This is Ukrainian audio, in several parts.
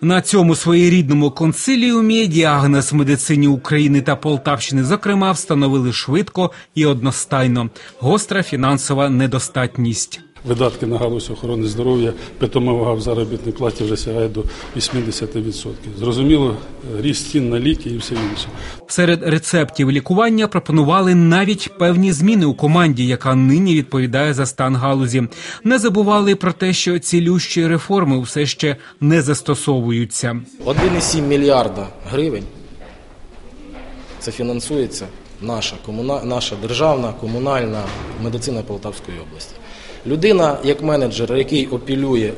На цьому своєрідному консиліумі діагноз медицині України та Полтавщини, зокрема, встановили швидко і одностайно гостра фінансова недостатність. Видатки на галузь охорони здоров'я, питома вага в заробітній платі вже сягає до 80%. Зрозуміло, ріст цін на ліки і все інше. Серед рецептів лікування пропонували навіть певні зміни у команді, яка нині відповідає за стан галузі. Не забували про те, що цілющі реформи все ще не застосовуються. 1,7 мільярда гривень це фінансується наша, комуна... наша державна комунальна медицина Полтавської області. Людина, як менеджер, який опілює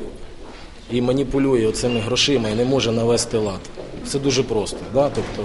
і маніпулює цими грошима і не може навести лад. Це дуже просто. Да? Тобто,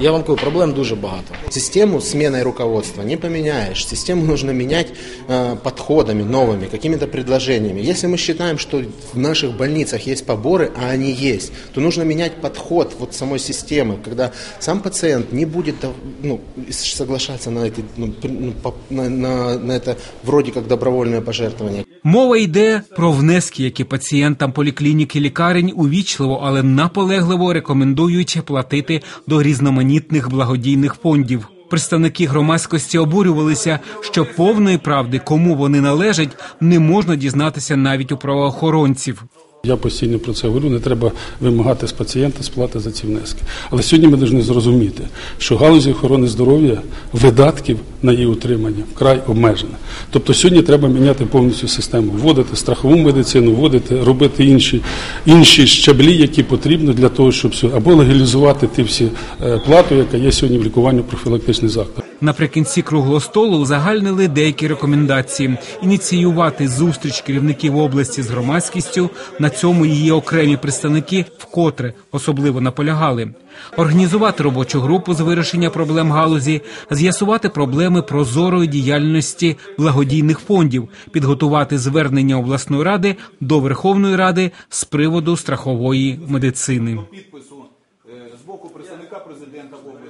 я вам кажу, проблем дуже багато. Систему сменой руководства не поменяешь. Систему нужно менять э, подходами новыми, какими-то предложениями. Если мы считаем, что в наших больницах есть поборы, а они есть, то нужно менять подход вот самой системы, когда сам пациент не будет ну, соглашаться на, эти, ну, ну, на, на, на это вроде как добровольное пожертвование. Мова йде про внески, які пацієнтам поліклінік і лікарень увічливо, але наполегливо рекомендують платити до різноманітних благодійних фондів. Представники громадськості обурювалися, що повної правди, кому вони належать, не можна дізнатися навіть у правоохоронців. Я постійно про це говорю, не треба вимагати з пацієнта сплати за ці внески. Але сьогодні ми повинні зрозуміти, що галузі охорони здоров'я видатків на її утримання вкрай обмежена. Тобто сьогодні треба міняти повністю систему, вводити страхову медицину, вводити, робити інші, інші щаблі, які потрібні для того, щоб або легалізувати ті всі е, плату, яка є сьогодні в лікуванні профілактичних закладів. Наприкінці круглого столу узагальнили деякі рекомендації ініціювати зустріч керівників області з громадськістю. На цьому її окремі представники вкотре особливо наполягали. Організувати робочу групу з вирішення проблем галузі, з'ясувати проблеми прозорої діяльності благодійних фондів, підготувати звернення обласної ради до Верховної Ради з приводу страхової медицини. підпису е, з боку представника президента області